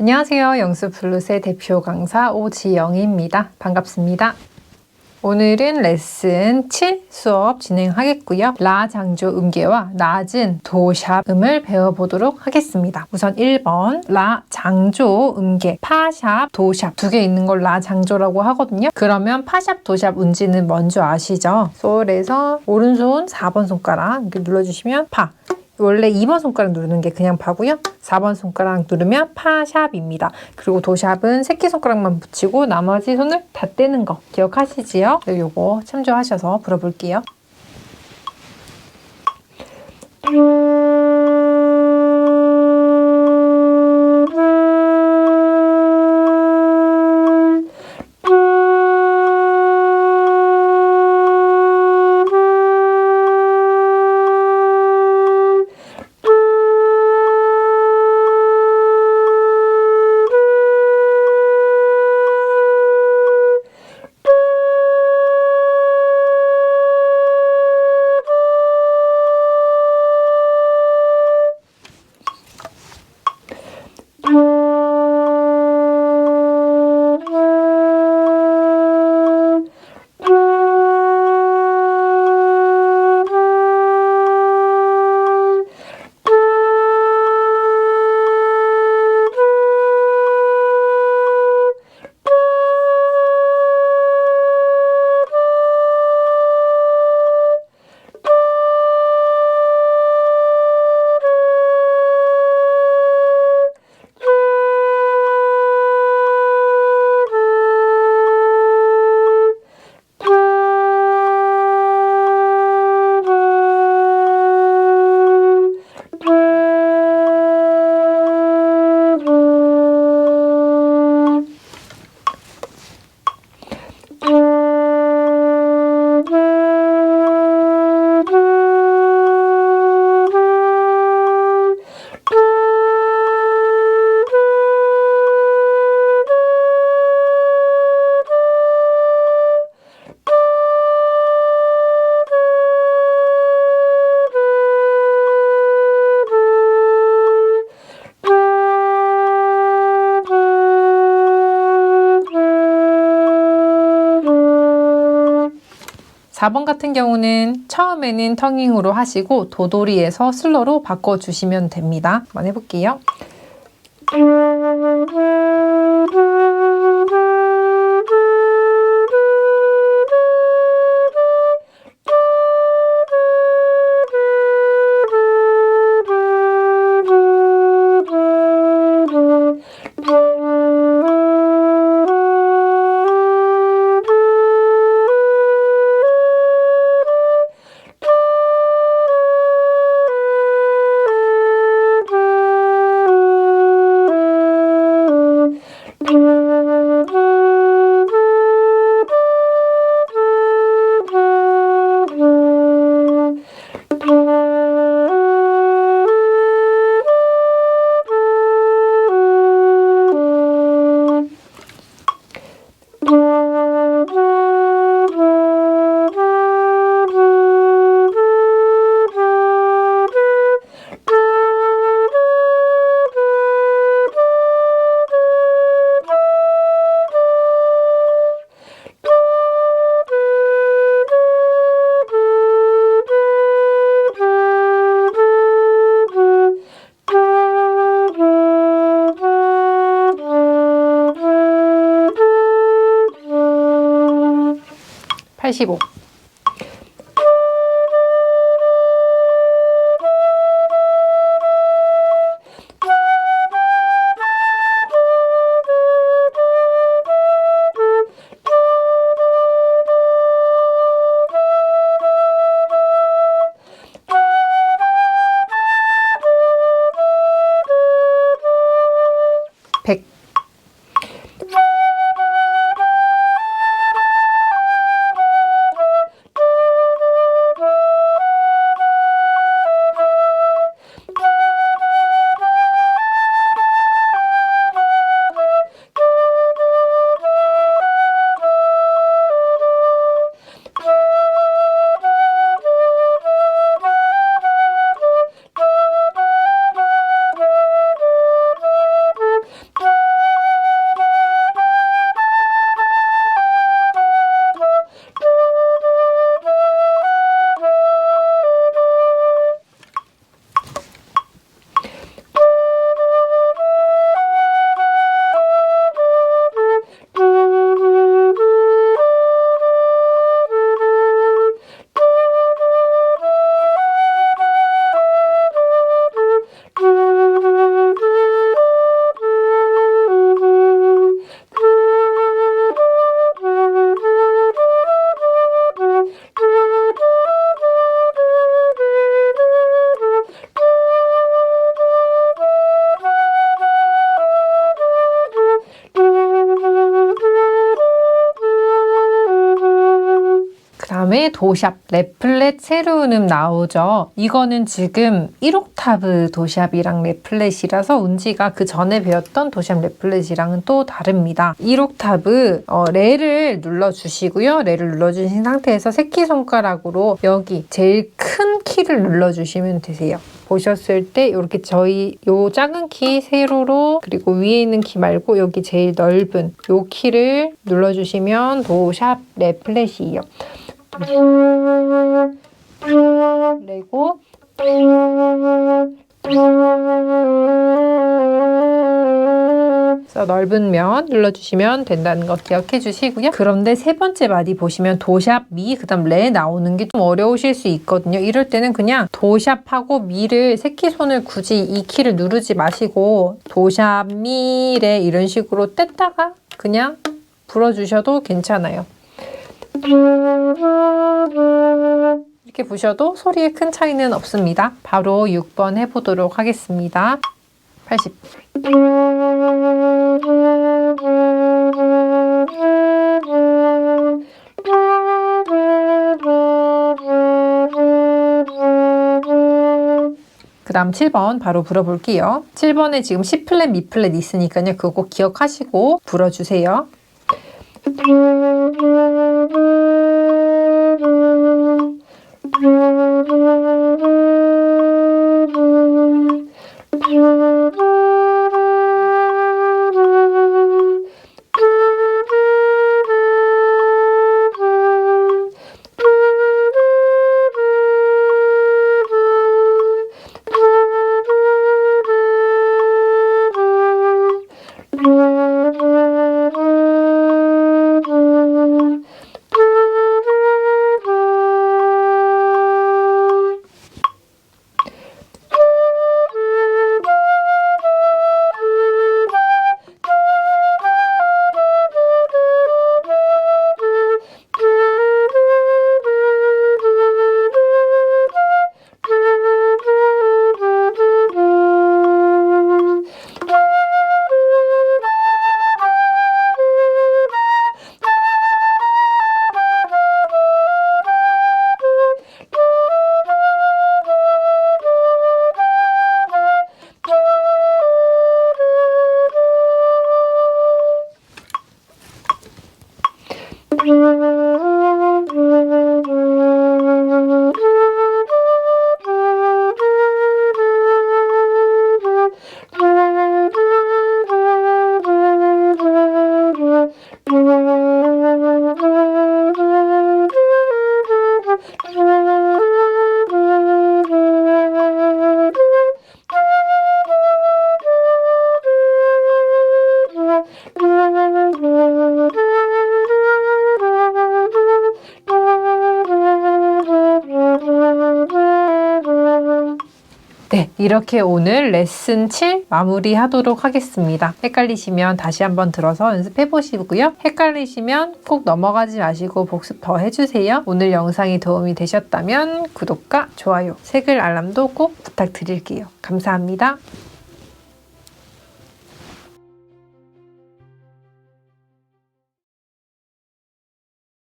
안녕하세요. 영수 블루스의 대표 강사 오지영입니다. 반갑습니다. 오늘은 레슨 7 수업 진행하겠고요. 라 장조 음계와 낮은 도샵 음을 배워보도록 하겠습니다. 우선 1번 라 장조 음계 파샵 도샵 두 개 있는 걸 라 장조라고 하거든요. 그러면 파샵 도샵 운지는 뭔지 아시죠? 솔에서 오른손 4번 손가락 이렇게 눌러주시면 파 원래 2번 손가락 누르는 게 그냥 파고요. 4번 손가락 누르면 파샵입니다. 그리고 도샵은 새끼손가락만 붙이고 나머지 손을 다 떼는 거 기억하시지요? 네, 요거 참조하셔서 불어볼게요. 사번 같은 경우는 처음에는 텅잉으로 하시고 도돌이에서 슬로로 바꿔주시면 됩니다. 한번 해볼게요. 85. 다음에 도샵, 레플렛 세로운 음 나오죠. 이거는 지금 1옥타브 도샵이랑 레플렛이라서 운지가 그 전에 배웠던 도샵 레플렛이랑은 또 다릅니다. 1옥타브 어, 레를 눌러주시고요. 레를 눌러주신 상태에서 새끼손가락으로 여기 제일 큰 키를 눌러주시면 되세요. 보셨을 때 이렇게 저희 요 작은 키 세로로 그리고 위에 있는 키 말고 여기 제일 넓은 요 키를 눌러주시면 도샵 레플렛이에요. 그리고 그래서 넓은 면 눌러주시면 된다는 거 기억해 주시고요. 그런데 세 번째 마디 보시면 도샵, 미, 그 다음 레 나오는 게 좀 어려우실 수 있거든요. 이럴 때는 그냥 도샵하고 미를 새끼손을 굳이 이 키를 누르지 마시고 도샵, 미, 레 이런 식으로 뗐다가 그냥 불어주셔도 괜찮아요. 이렇게 부셔도 소리에 큰 차이는 없습니다. 바로 6번 해보도록 하겠습니다. 80. 그 다음 7번 바로 불어볼게요. 7번에 지금 C 플랫, 미 플랫 있으니까요. 그거 꼭 기억하시고 불어주세요. 네, 이렇게 오늘 레슨 7 마무리 하도록 하겠습니다. 헷갈리시면 다시 한번 들어서 연습해 보시고요. 헷갈리시면 꼭 넘어가지 마시고 복습 더 해주세요. 오늘 영상이 도움이 되셨다면 구독과 좋아요, 색을 알람도 꼭 부탁드릴게요. 감사합니다.